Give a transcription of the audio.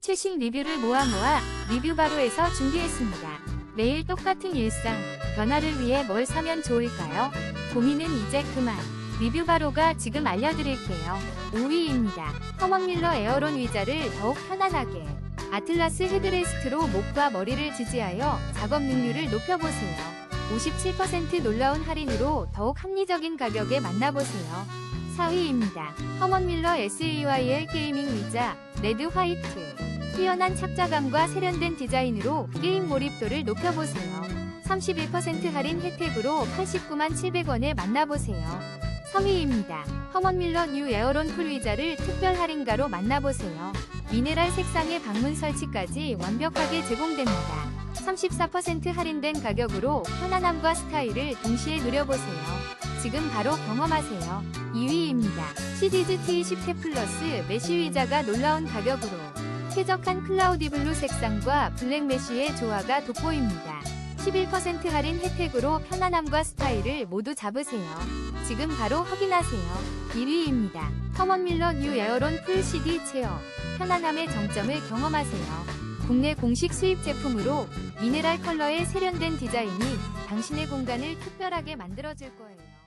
최신 리뷰를 모아 모아 리뷰 바로에서 준비했습니다. 매일 똑같은 일상, 변화를 위해 뭘 사면 좋을까요? 고민은 이제 그만. 리뷰 바로가 지금 알려드릴게요. 5위입니다. 허먼밀러 에어론 의자를 더욱 편안하게. 아틀라스 헤드레스트로 목과 머리를 지지하여 작업 능률을 높여보세요. 57% 놀라운 할인으로 더욱 합리적인 가격에 만나보세요. 4위입니다. 허먼밀러 SEYL 게이밍 의자 레드 화이트 뛰어난 착자감과 세련된 디자인으로 게임 몰입도를 높여보세요. 31% 할인 혜택으로 89만 700원에 만나보세요. 3위입니다. 허먼밀러 뉴 에어론 풀 의자를 특별 할인가로 만나보세요. 미네랄 색상의 방문 설치까지 완벽하게 제공됩니다. 34% 할인된 가격으로 편안함과 스타일을 동시에 누려보세요. 지금 바로 경험하세요. 2위입니다. 시디즈 T10 플러스 메쉬 의자가 놀라운 가격으로 쾌적한 클라우디 블루 색상과 블랙 메쉬의 조화가 돋보입니다. 11% 할인 혜택으로 편안함과 스타일을 모두 잡으세요. 지금 바로 확인하세요. 1위입니다. 커먼밀러 뉴 에어론 풀 CD 체어 편안함의 정점을 경험하세요. 국내 공식 수입 제품으로 미네랄 컬러의 세련된 디자인이 당신의 공간을 특별하게 만들어줄 거예요.